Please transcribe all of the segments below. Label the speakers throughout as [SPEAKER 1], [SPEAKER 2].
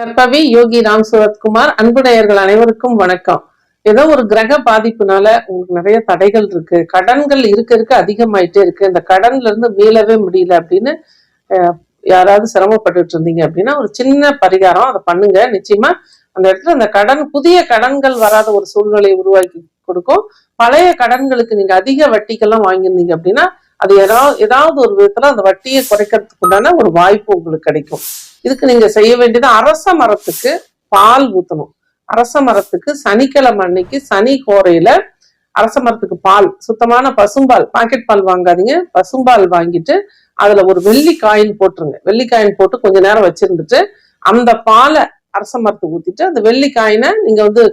[SPEAKER 1] நற்பவி யோகி ராம் சுரத்குமார் அன்புடையர்கள் அனைவருக்கும் வணக்கம். ஏதோ ஒரு கிரக பாதிப்புனால உங்களுக்கு நிறைய தடைகள் இருக்கு. கடன்கள் இருக்க இருக்க அதிகமாயிட்டே இருக்கு. இந்த கடன்ல இருந்து மீளவே முடியல அப்படின்னு யாராவது சிரமப்பட்டுட்டு இருந்தீங்க அப்படின்னா ஒரு சின்ன பரிகாரம் அதை பண்ணுங்க. நிச்சயமா அந்த இடத்துல அந்த கடன் புதிய கடன்கள் வராத ஒரு சூழ்நிலையை உருவாக்கி கொடுக்கும். பழைய கடன்களுக்கு நீங்க அதிக வட்டிக்கெல்லாம் வாங்கியிருந்தீங்க அப்படின்னா அது ஏதாவது ஏதாவது ஒரு விதத்துல அந்த வட்டியை குறைக்கிறதுக்கு உண்டான ஒரு வாய்ப்பு உங்களுக்கு கிடைக்கும். இதுக்கு நீங்க செய்ய வேண்டியது அரச மரத்துக்கு பால் ஊத்தணும். அரச மரத்துக்கு சனிக்கிழமை அன்னைக்கு சனி கோரையில அரச மரத்துக்கு பால் சுத்தமான பசும்பால் பாக்கெட் பால் வாங்காதீங்க. பசும்பால் வாங்கிட்டு அதுல ஒரு வெள்ளி காயின் போட்டுருங்க. வெள்ளி காயின் போட்டு கொஞ்ச நேரம் வச்சிருந்துட்டு அந்த பாலை அரச மரத்துக்கு ஊத்திட்டு அந்த வெள்ளி காயினை நீங்க வந்து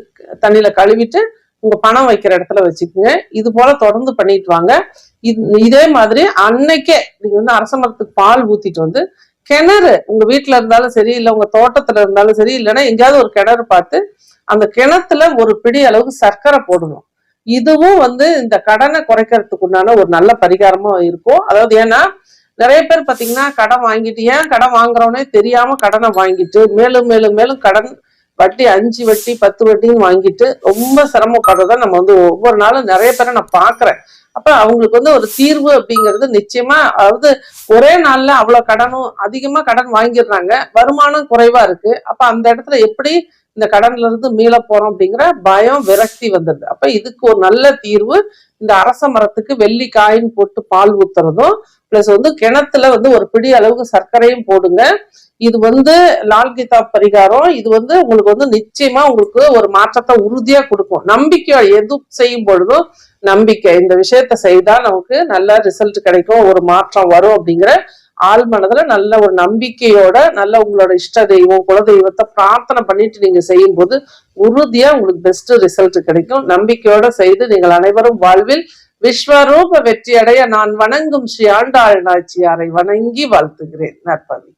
[SPEAKER 1] தண்ணியில கழுவிட்டு உங்க பணம் வைக்கிற இடத்துல வச்சுக்கோங்க. இது போல தொடர்ந்து பண்ணிட்டு வாங்க. இதே மாதிரி அன்னைக்கே நீங்க வந்து அரச மரத்துக்கு பால் ஊத்திட்டு வந்து கிணறு உங்க வீட்டுல இருந்தாலும் சரி இல்ல உங்க தோட்டத்துல இருந்தாலும் சரி இல்லைன்னா எங்கேயாவது ஒரு கிணறு பார்த்து அந்த கிணத்துல ஒரு பிடி அளவுக்கு சர்க்கரை போடணும். இதுவும் வந்து இந்த கடனை குறைக்கிறதுக்கு உண்டான ஒரு நல்ல பரிகாரமா இருக்கும். அதாவது ஏன்னா நிறைய பேர் பாத்தீங்கன்னா கடன் வாங்கிட்டு ஏன் கடன் வாங்குறோன்னே தெரியாம கடனை வாங்கிட்டு மேலும் மேலும் மேலும் கடன் வட்டி அஞ்சு வட்டி பத்து வட்டின்னு வாங்கிட்டு ரொம்ப சிரமப்படுறத நம்ம வந்து ஒவ்வொரு நாளும் நிறைய பேரை நான் பாக்குறேன் அப்ப அவங்களுக்கு வந்து ஒரு தீர்வு அப்படிங்கிறது நிச்சயமா அதாவது ஒரே நாள்ல அவ்வளவு கடனும் அதிகமா கடன் வாங்கிடுறாங்க. வருமானம் குறைவா இருக்கு. அப்ப அந்த இடத்துல எப்படி இந்த கடன்ல இருந்து மீள போறோம் அப்படிங்கிற பயம் விரக்தி வந்துடுது. அப்ப இதுக்கு ஒரு நல்ல தீர்வு இந்த அரச மரத்துக்கு வெள்ளி காயின் போட்டு பால் ஊத்துறதும் பிளஸ் வந்து கிணத்துல வந்து ஒரு பிடி அளவுக்கு சர்க்கரையும் போடுங்க. இது வந்து லால் கீதா பரிகாரம். இது வந்து உங்களுக்கு வந்து நிச்சயமா உங்களுக்கு ஒரு மாற்றத்தை உறுதியா கொடுக்கும். நம்பிக்கை எது செய்யும் பொழுதும் நம்பிக்கை. இந்த விஷயத்த செய்தா நமக்கு நல்ல ரிசல்ட் கிடைக்கும். ஒரு மாற்றம் வரும் அப்படிங்கிற ஆள் மனதுல நல்ல ஒரு நம்பிக்கையோட நல்ல உங்களோட இஷ்ட தெய்வம் குலதெய்வத்தை பிரார்த்தனை பண்ணிட்டு நீங்க செய்யும் போது உறுதியா உங்களுக்கு பெஸ்ட் ரிசல்ட் கிடைக்கும். நம்பிக்கையோட செய்து நீங்கள் அனைவரும் வாழ்வில் விஸ்வரூப வெற்றியடைய நான் வணங்கும் ஸ்ரீ ஆண்டாள் நாச்சியாரை வணங்கி வாழ்த்துகிறேன். நற்பவி